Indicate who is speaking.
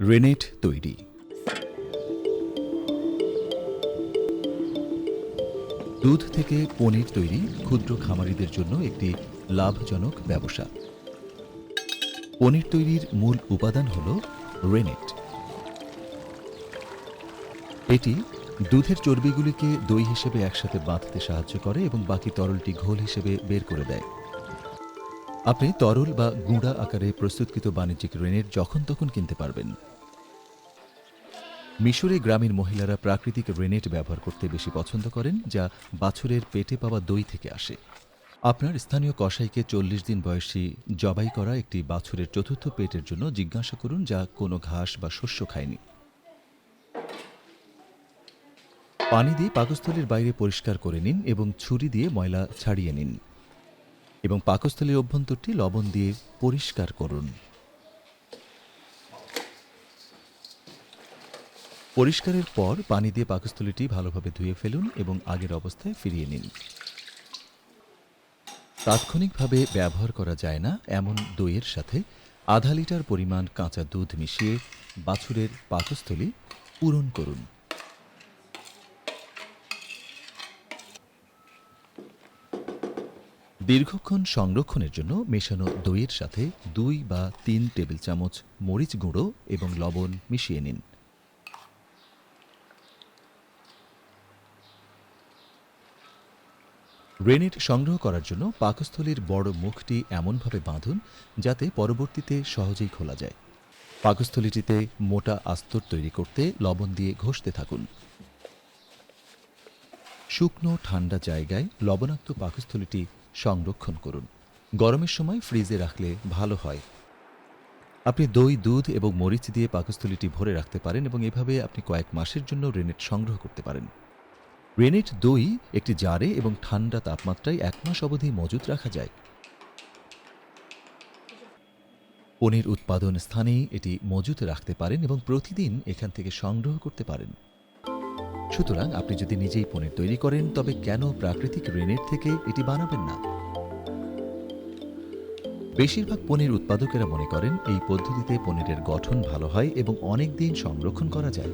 Speaker 1: রেনেট তৈরি। দুধ থেকে পনির তৈরি ক্ষুদ্র খামারিদের জন্য একটি লাভজনক ব্যবসা। পনির তৈরির মূল উপাদান হল রেনেট। এটি দুধের চর্বিগুলিকে দই হিসেবে একসাথে বাঁধতে সাহায্য করে এবং বাকি তরলটি ঘোল হিসেবে বের করে দেয়। আপনি তরল বা গুঁড়া আকারে প্রস্তুতকৃত বাণিজ্যিক রেনেট যখন তখন কিনতে পারবেন। মিশরে গ্রামীণ মহিলারা প্রাকৃতিক রেনেট ব্যবহার করতে বেশি পছন্দ করেন, যা বাছুরের পেটে পাওয়া দই থেকে আসে। আপনার স্থানীয় কসাইকে চল্লিশ দিন বয়সী জবাই করা একটি বাছুরের চতুর্থ পেটের জন্য জিজ্ঞাসা করুন, যা কোনো ঘাস বা শস্য খায়নি। পানি দিয়ে পাকস্থলীর বাইরে পরিষ্কার করে নিন এবং ছুরি দিয়ে ময়লা ছাড়িয়ে নিন। এবং পাকস্থলীর অভ্যন্তরটি লবণ দিয়ে পরিষ্কার করুন। পরিষ্কারের পর পানি দিয়ে পাকস্থলীটি ভালোভাবে ধুয়ে ফেলুন এবং আগের অবস্থায় ফিরিয়ে নিন। তাৎক্ষণিকভাবে ব্যবহার করা যায় না, এমন দইয়ের সাথে আধা লিটার পরিমাণ কাঁচা দুধ মিশিয়ে বাছুরের পাকস্থলী পূরণ করুন। দীর্ঘক্ষণ সংরক্ষণের জন্য মেশানো দইয়ের সাথে দুই বা তিন টেবিল চামচ মরিচ গুঁড়ো এবং লবণ মিশিয়ে নিন। রেনেট সংগ্রহ করার জন্য পাকস্থলীর বড় মুখটি এমনভাবে বাঁধুন যাতে পরবর্তীতে সহজেই খোলা যায়। পাকস্থলীটিতে মোটা আস্তর তৈরি করতে লবণ দিয়ে ঘষতে থাকুন। শুকনো, ঠান্ডা জায়গায় লবণাক্ত পাকস্থলীটি সংরক্ষণ করুন। গরমের সময় ফ্রিজে রাখলে ভালো হয়। আপনি দই, দুধ এবং মরিচ দিয়ে পাকস্থলীটি ভরে রাখতে পারেন এবং এভাবে আপনি কয়েক মাসের জন্য রেনেট সংগ্রহ করতে পারেন। রেনেট দই একটি জারে এবং ঠান্ডা তাপমাত্রায় এক মাস অবধি মজুত রাখা যায়। পনির উৎপাদন স্থানেই এটি মজুত রাখতে পারেন এবং প্রতিদিন এখান থেকে সংগ্রহ করতে পারেন। সুতরাং আপনি যদি নিজেই পনির তৈরি করেন, তবে কেন প্রাকৃতিক রেনের থেকে এটি বানাবেন না? বেশিরভাগ পনির উৎপাদকেরা মনে করেন, এই পদ্ধতিতে পনিরের গঠন ভালো হয় এবং অনেক দিন সংরক্ষণ করা যায়।